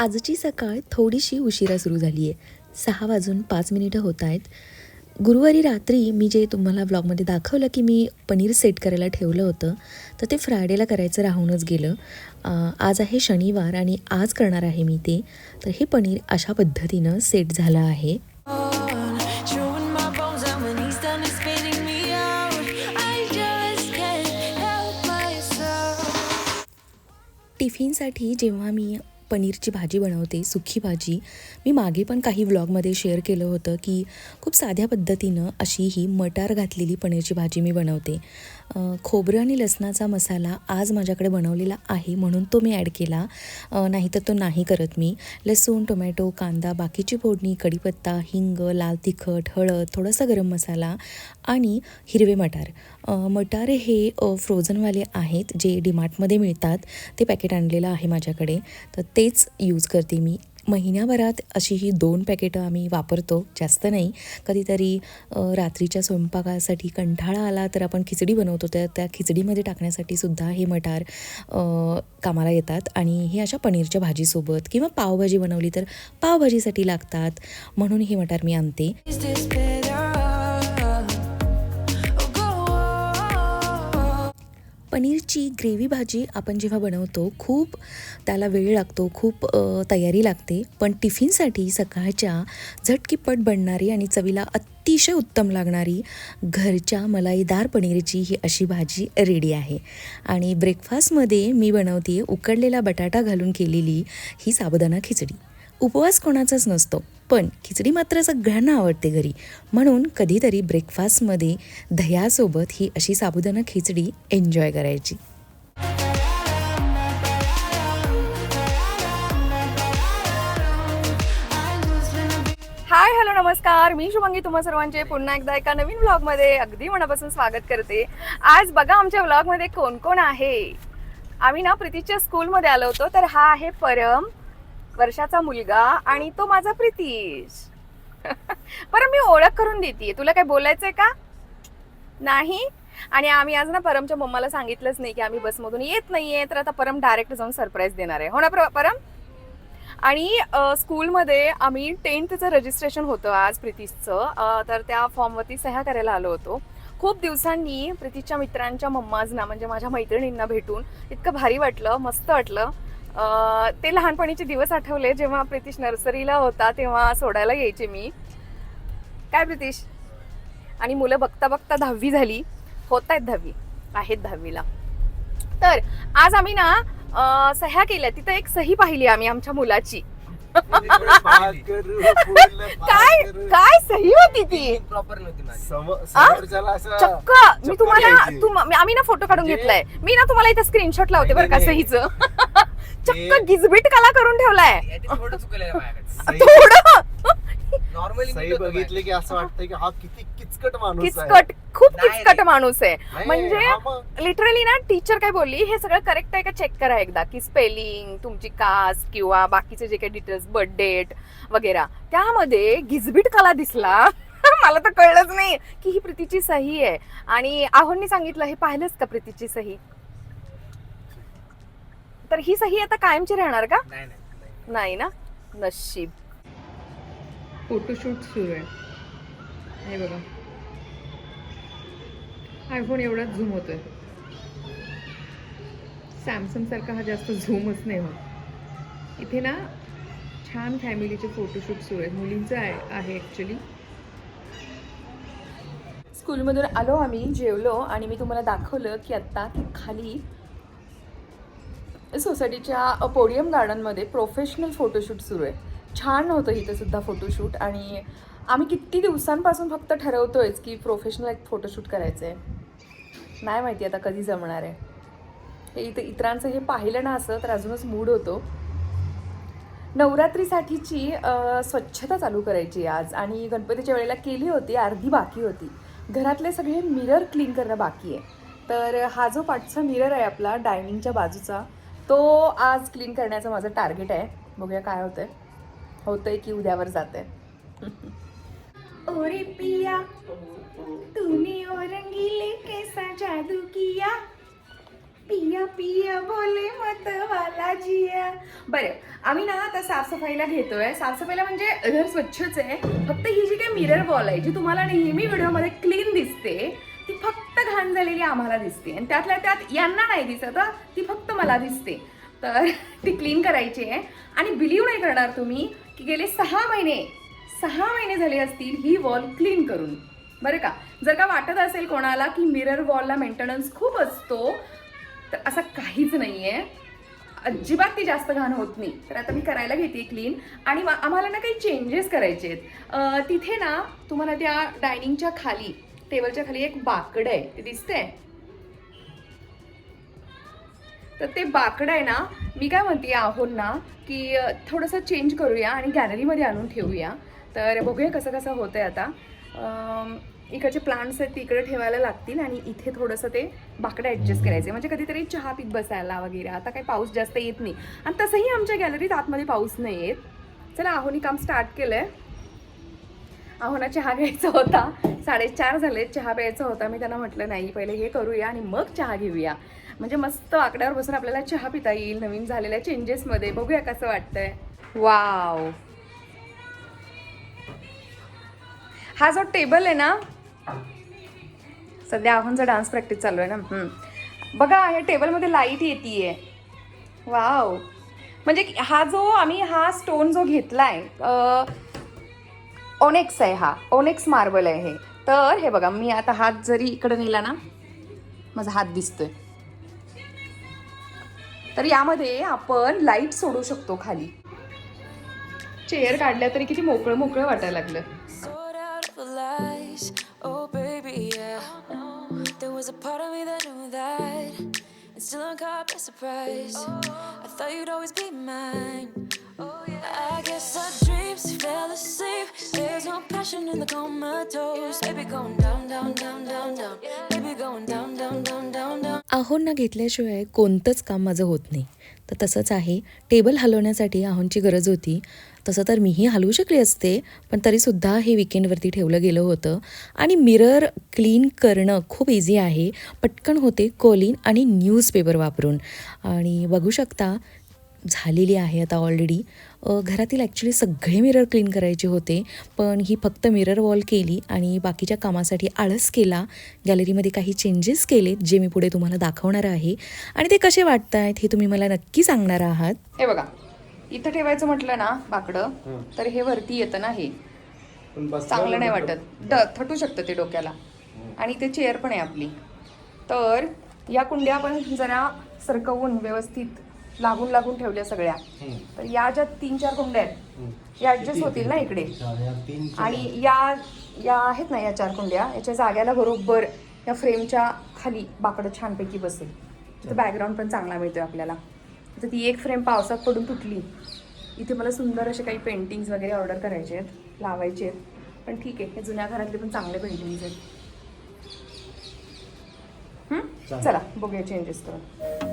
आजची सकाळ थोडीशी उशिरा सुरू झाली आहे. सहा वाजून पाच मिनिटं होत आहेत. गुरुवारी रात्री मी जे तुम्हाला ब्लॉगमध्ये दाखवलं की मी पनीर सेट करायला ठेवलं होतं तर ते फ्रायडेला करायचं राहूनच गेलं. आज आहे शनिवार आणि आज करणार आहे मी ते. तर हे पनीर अशा पद्धतीनं सेट झालं आहे. टिफिनसाठी जेव्हा मी पनीरची भाजी बनवते सुखी भाजी. मी मागे पण काही व्लॉगमध्ये शेअर केलं होतं की खूप साध्या पद्धतीनं अशी ही मटार घातलेली पनीरची भाजी मी बनवते. खोबरं आणि लसणाचा मसाला आज माझ्याकडे बनवलेला आहे म्हणून तो मी ॲड केला. नाहीतर तो नाही करत मी. लसूण टोमॅटो कांदा बाकीची फोडणी कढीपत्ता हिंग लाल तिखट हळद थोडासा गरम मसाला आणि हिरवे मटार. मटार हे फ्रोझनवाले आहेत जे डीमार्टमध्ये मिळतात. ते पॅकेट आणलेलं आहे माझ्याकडे. तर ते तेच यूज करते मी. महिन्याभरात अशी ही दोन पॅकेटं आम्ही वापरतो जास्त नाही. कधीतरी रात्रीच्या स्वयंपाकासाठी कंठाळा आला तर आपण खिचडी बनवतो. तर त्या खिचडीमध्ये टाकण्यासाठी सुद्धा हे मटार कामाला येतात. आणि हे अशा पनीरच्या भाजीसोबत किंवा पावभाजी बनवली तर पावभाजीसाठी लागतात. म्हणून हे मटार मी आणते. पनीरची ग्रेव्ही भाजी आपण जेव्हा बनवतो खूप त्याला वेळ लागतो खूप तयारी लागते. पण टिफिनसाठी सकाळच्या झटकीपट बनणारी आणि चवीला अतिशय उत्तम लागणारी घरच्या मलाईदार पनीरची ही अशी भाजी रेडी आहे. आणि ब्रेकफास्टमध्ये मी बनवते उकडलेला बटाटा घालून केलेली ही साबुदाणा खिचडी. उपवास कोणाचाच नसतो पण खिचडी मात्र सगळ्यांना आवडते घरी. म्हणून कधीतरी ब्रेकफास्टमध्ये दह्यासोबत ही अशी साबुदाणा खिचडी एन्जॉय करायची. हाय हॅलो नमस्कार. मी शुभांगी तुम्हा सर्वांचे पुन्हा एकदा एका नवीन व्लॉगमध्ये अगदी मनापासून स्वागत करते. आज बघा आमच्या व्लॉगमध्ये कोण कोण आहे? आम्ही ना प्रीतीच्या स्कूलमध्ये आलो होतो तर हा आहे परम. वर्षाचा मुलगा आणि तो माझा प्रितीश. बरं मी ओळख करून देते तुला काय बोलायचंय का? नाही? आणि आम्ही आज ना परमच्या मम्माला सांगितलंच नाही की आम्ही बसमधून येत नाहीये तर आता परम डायरेक्ट जाऊन सरप्राईज देणार आहे. हो ना प्र- परम? आणि स्कूलमध्ये आम्ही टेन्थचं रजिस्ट्रेशन होतं आज प्रितीशचं. तर त्या फॉर्मवरती सह्या करायला आलो होतो. खूप दिवसांनी प्रितीशच्या मित्रांच्या मम्माजना म्हणजे माझ्या मैत्रिणींना भेटून इतकं भारी वाटलं मस्त वाटलं. ते लहानपणीचे दिवस आठवले. जेव्हा प्रितीश नर्सरीला होता तेव्हा सोडायला यायचे मी. काय प्रितीश? आणि मुलं बघता बघता दहावी झाली. होत आहेत दहावी. आहेत दहावीला. तर आज आम्ही ना सह्या केल्या. तिथं एक सही पाहिली आम्ही आमच्या मुलाची. काय? काय सही होती ती? प्रॉपर नव्हती माझी. समोरच्याला चक्क! मी तुम्हाला तुम- मी- आम्ही ना फोटो काढून म्हणजे- घेतलाय. मी ना तुम्हाला इथं स्क्रीनशॉट लावते बरं का नाही, नाही. सहीचं. चक्क ते- गिजबिट कला करून ठेवलाय. माझ्याकडे थोडं? नॉर्मली बघितली की असं वाटतं की हा किती किचकट माणूस आहे. किचकट खूप किचकट. माणूस आहे. म्हणजे लिटरली ना टीचर काय बोलली हे सगळं करेक्ट आहे का? चेक करा एकदा की स्पेलिंग तुमची कास्ट किंवा बाकीचे जे काही डिटेल्स बर्थ डेट वगैरे. त्यामध्ये गिजबिट कला दिसला. मला तर कळलंच नाही की ही प्रीतीची सही आहे. आणि आहोंनी सांगितलं हे पाहिलंच का प्रीतीची सही? तर ही सही आता कायमची राहणार का? नाही नाही, नाही. नाही ना? नशीब. फोटोशूट सुरू आहे. हे बघा. आयफोन एवढाच झूम होतोय. सॅमसंगसारखा हा जास्त झूमच नाही होत. इथे ना छान फॅमिलीचे फोटोशूट सुरू आहेत. मुलींचं आहे आहे ॲक्च्युली स्कूलमधून आलो आम्ही जेवलो आणि मी तुम्हाला दाखवलं की आत्ता खाली सोसायटीच्या पोडियम गार्डनमध्ये प्रोफेशनल फोटोशूट सुरू आहे. छान होतं इथं सुद्धा फोटोशूट आणि आम्ही किती दिवसांपासून फक्त ठरवतोयच की प्रोफेशनल एक फोटोशूट करायचं आहे नाही माहिती आता कधी जमणार आहे. हे इथं इतरांचं हे पाहिलं ना असं तर अजूनच मूड होतो. नवरात्रीसाठीची स्वच्छता चालू करायची आहे आज. आणि गणपतीच्या वेळेला केली होती अर्धी बाकी होती. घरातले सगळे मिरर क्लीन करणं बाकी आहे. तर हा जो पाठचा मिरर आहे आपला डायनिंगच्या बाजूचा तो आज क्लीन करण्याचं माझं टार्गेट आहे. बघूया काय होतं आहे होतंय की उद्यावर जाते ओरे पिया तुम्ही ओरंगीले रंगीले कैसा जादू किया? पिया पिया बोले मत वाला जिया. बरं आम्ही ना आता साफसफाईला घेतोय. साफसफाईला म्हणजे घर स्वच्छच आहे. फक्त ही जी काही मिरर बॉल आहे जी तुम्हाला नेहमी व्हिडिओमध्ये क्लीन दिसते ती फक्त घाण झालेली आम्हाला दिसते. आणि त्यातल्या त्यात यांना नाही दिसत ती फक्त मला दिसते. तर ती क्लीन करायची आहे. आणि बिलीव नाही करणार तुम्ही की गेले सहा महिने सहा महिने झाले असतील ही वॉल क्लीन करून. बरं का? जर का वाटत असेल कोणाला की मिरर वॉलला मेंटेनन्स खूप असतो तर असं काहीच नाही आहे अजिबात ती जास्त घाण होत नाही. तर आता मी करायला घेते क्लीन आणि मा- आम्हाला ना काही चेंजेस करायचे आहेत. तिथे ना तुम्हाला त्या डायनिंगच्या खाली टेबलच्या खाली एक बाकडं आहे. ते दिसतंय? तर ते बाकडं आहे ना मी काय म्हणते आहो ना की थोडंसं चेंज करूया आणि गॅलरीमध्ये आणून ठेवूया. तर बघूया कसं कसं होतं आहे आता इकडचे प्लांट्स आहेत तिकडे ठेवायला लागतील आणि इथे थोडंसं ते बाकडं ॲडजस्ट करायचे म्हणजे कधीतरी चहा पीत बसायला वगैरे. आता काही पाऊस जास्त येत नाही. आणि तसंही आमच्या गॅलरीत आतमध्ये पाऊस नाही येत. चला आहोनी काम स्टार्ट केलं आहे आहोना चहा घ्यायचा होता. साडेचार झाले चहा प्यायचा होता. मी त्यांना म्हटलं नाही पहिले हे करूया आणि मग चहा घेऊया. म्हणजे मस्त आकड्यावर बसून आपल्याला चहा पिता येईल नवीन झालेल्या चेंजेसमध्ये बघूया कसं वाटतंय. वाव हा जो टेबल आहे ना सध्या आव्हानचा डान्स प्रॅक्टिस चालू आहे ना. बघा हे टेबलमध्ये लाइट येते वाव म्हणजे हा जो आम्ही हा स्टोन जो घेतलाय आहे ओनेक्स आहे हा. ओनेक्स मार्बल आहे हे. तर हे बघा मी आता हात जरी इकडे नेला ना माझा हात दिसतोय. तर यामध्ये आपण लाइट सोडू शकतो खाली चेअर काढल्या तरी किती मोकळं मोकळं वाटायला लागलं still I'm caught by surprise. I thought you'd always be mine. Motion in the comatose. Baby, going down, down, down, down, down. Baby, going down, down, down, down, down. आहोंना घेतल्याशिवाय कोणतंच काम माझं होत नाही तर तसंच आहे टेबल हलवण्यासाठी आहोंची गरज होती तसं तर मीही हलवू शकले असते पण तरीसुद्धा हे विकेंडवरती ठेवलं गेलं होतं आणि मिरर क्लीन करणं खूप इझी आहे पटकन होते कोलिन आणि न्यूजपेपर वापरून आणि बघू शकता झालेली आहे आता ऑलरेडी घरातील ॲक्च्युली सगळे मिरर क्लीन करायचे होते पण ही फक्त मिरर वॉल केली आणि बाकीच्या कामासाठी आळस केला. गॅलरीमध्ये काही चेंजेस केले जे मी पुढे तुम्हाला दाखवणार आहे. आणि ते कसे वाटत आहेत हे तुम्ही मला नक्की सांगणार आहात. हे बघा इथं ठेवायचं म्हटलं ना बाकडं तर हे वरती येतं ना हे चांगलं नाही वाटत. ड थटू शकतं ते डोक्याला. आणि ते चेअर पण आहे आपली. तर या कुंड्या आपण जरा सरकवून व्यवस्थित लागून लागून ठेवल्या सगळ्या. तर या ज्या तीन चार कुंड्या आहेत या ॲडजस्ट होतील ना इकडे? आणि या या आहेत ना या चार कुंड्या याच्या जाग्याला बरोबर या फ्रेमच्या खाली बाकडं छानपैकी बसेल. तिथं बॅकग्राऊंड पण चांगला मिळतोय आपल्याला. तर ती एक फ्रेम पावसात पडून तुटली. इथे मला सुंदर असे काही पेंटिंग्स वगैरे ऑर्डर करायचे आहेत लावायचे आहेत. पण ठीक आहे हे जुन्या घरातले पण चांगले पेंटिंग्स आहेत? चला बघूया चेंजेस करून.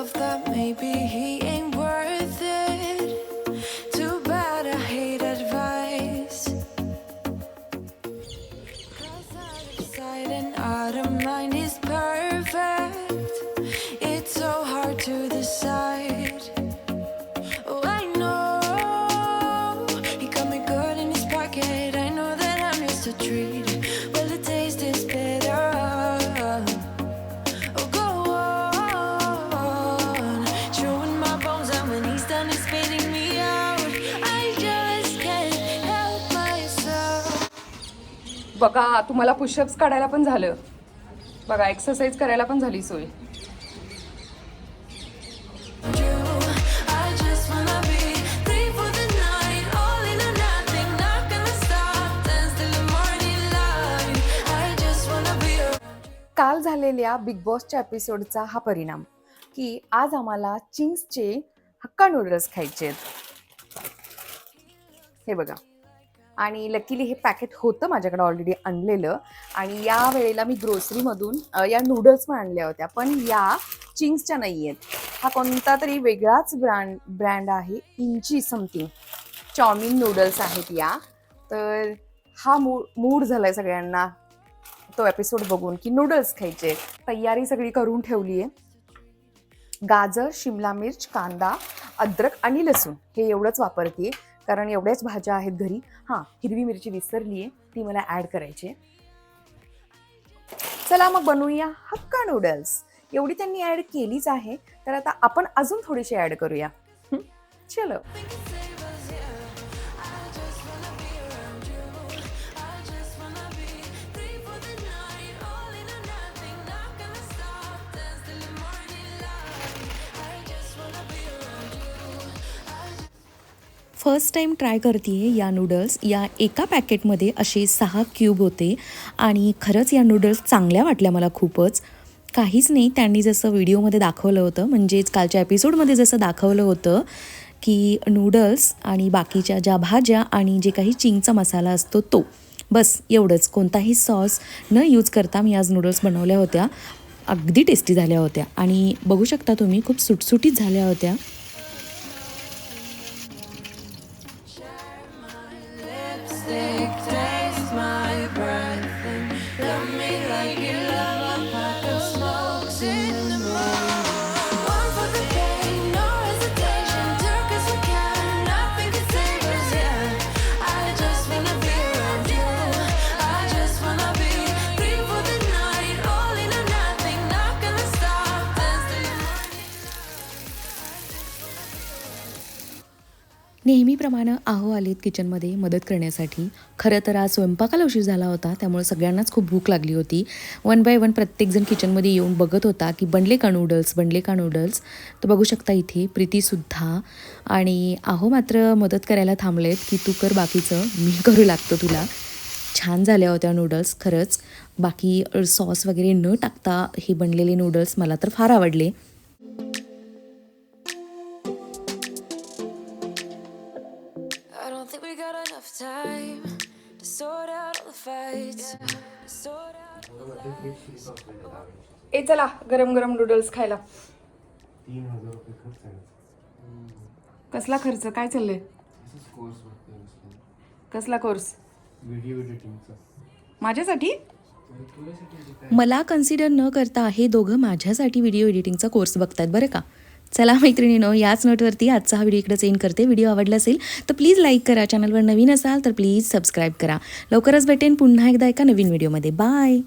Myself that maybe he ain't बघा तुम्हाला पुशअप्स काढायला पण झालं. बघा एक्सरसाइज करायला पण झाली सोय. काल झालेल्या बिग बॉसच्या एपिसोडचा हा परिणाम की आज आम्हाला चिंग्सचे हक्का नूडल्स खायचे आहेत. हे बघा. आणि लकीली हे पॅकेट होतं माझ्याकडे ऑलरेडी आणलेलं. आणि या वेळेला मी ग्रोसरीमधून या नूडल्स पण आणल्या होत्या. पण या चिंग्सच्या नाही आहेत हा कोणता तरी वेगळाच ब्रँड ब्रँड आहे. इंची समथिंग चॉमिन नूडल्स आहेत या. तर हा मूड मूड झाला आहे सगळ्यांना. तो एपिसोड बघून की नूडल्स खायचे. तयारी सगळी करून ठेवली आहे. गाजर शिमला मिर्च कांदा अद्रक आणि लसूण. हे एवढंच वापरते. कारण एवढ्याच भाज्या आहेत घरी. हां हिरवी मिरची विसरली आहे ती मला ॲड करायची आहे. चला मग बनवूया हक्का नूडल्स एवढी त्यांनी ॲड केलीच आहे तर आता आपण अजून थोडीशी ॲड करूया. चलो. फर्स्ट टाईम ट्राय करते या नूडल्स. या एका पॅकेटमध्ये असे सहा क्यूब होते. आणि खरंच या नूडल्स चांगल्या वाटल्या मला खूपच. काहीच नाही त्यांनी जसं व्हिडिओमध्ये दाखवलं होतं म्हणजेच कालच्या एपिसोडमध्ये जसं दाखवलं होतं की नूडल्स आणि बाकीच्या ज्या भाज्या आणि जे काही चिंगचा मसाला असतो तो. बस एवढंच. कोणताही सॉस न यूज करता मी आज नूडल्स बनवल्या होत्या. अगदी टेस्टी झाल्या होत्या. आणि बघू शकता तुम्ही खूप सुटसुटीत झाल्या होत्या. नेहमीप्रमाणे आहो आलेत किचनमध्ये मदत करण्यासाठी. खरं तर आज स्वयंपाकाला उशीर झाला होता त्यामुळे सगळ्यांनाच खूप भूक लागली होती. वन बाय वन प्रत्येकजण किचनमध्ये येऊन बघत होता की बनले का नूडल्स बनले का नूडल्स तर बघू शकता इथे प्रीतीसुद्धा आणि आहो मात्र मदत करायला थांबलेत की तू कर बाकीचं मी करू लागतो तुला. छान झाल्या होत्या नूडल्स खरंच. बाकी सॉस वगैरे न टाकता हे बनलेले नूडल्स मला तर फार आवडले. Time to sort out all the fights. To sort out ए चला गरम गरम नूडल्स खायला. तीन हजार रुपये खर्च आहे कसला खर्च? काय चाललंय? असंच कोर्स वाटतोय कसला कोर्स व्हिडिओ एडिटिंगचा माझ्यासाठी? मला कन्सिडर न करता हे दोघं माझ्यासाठी व्हिडिओ एडिटिंगचा कोर्स बघतायत बरं का? चला मैत्रिणीनो याच नोटवरती आजचा हा व्हिडिओ इकडेच सेंड करते. व्हिडिओ आवडला असेल तर प्लीज लाईक करा. चॅनलवर नवीन असाल तर प्लीज सबस्क्राईब करा. लवकरच भेटेन पुन्हा एकदा एका नवीन व्हिडिओमध्ये बाय